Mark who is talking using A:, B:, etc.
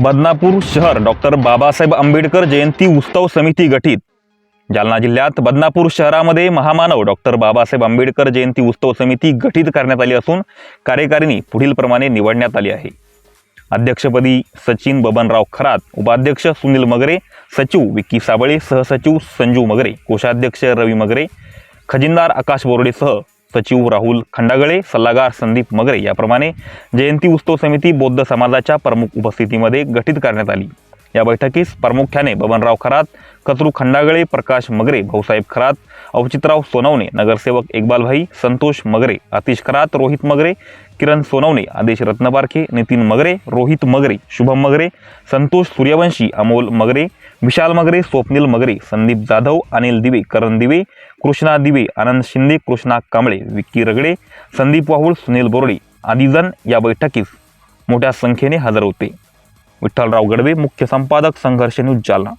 A: बदनापूर शहर डॉक्टर बाबासाहेब आंबेडकर जयंती उत्सव समिती गठीत. जालना जिल्ह्यात बदनापूर शहरामध्ये महामानव डॉक्टर बाबासाहेब आंबेडकर जयंती उत्सव समिती गठीत करण्यात आली असून कार्यकारिणी पुढीलप्रमाणे निवडण्यात आली आहे. अध्यक्षपदी सचिन बबनराव खरात उपाध्यक्ष सुनील मगरे सचिव विक्की साबळे सहसचिव संजू मगरे कोषाध्यक्ष रवी मगरे खजिनदार आकाश बोर्डेसह सचिव राहुल खंडागळे सल्लागार संदीप मगरे याप्रमाणे जयंती उत्सव समिती बौद्ध समाजाच्या प्रमुख उपस्थितीमध्ये गठीत करण्यात आली. या बैठकीस प्रामुख्याने बबनराव खरात कचरू खंडागळे प्रकाश मगरे भाऊसाहेब खरात अवचितराव सोनवणे नगरसेवक इक्बालभाई संतोष मगरे आतिश खरात रोहित मगरे किरण सोनवणे आदेश रत्नपारखे नितीन मगरे रोहित मगरे शुभम मगरे संतोष सूर्यवंशी अमोल मगरे विशाल मगरे स्वप्नील मगरे संदीप जाधव अनिल दिवे करण दिवे कृष्णा दिवे आनंद शिंदे कृष्णा कांबळे विक्की रगडे संदीप वाहुळ सुनील बोर्डे आदीजण या बैठकीस मोठ्या संख्येने हजर होते. विठ्ठलराव गडवे मुख्य संपादक संघर्ष न्यूज जालना.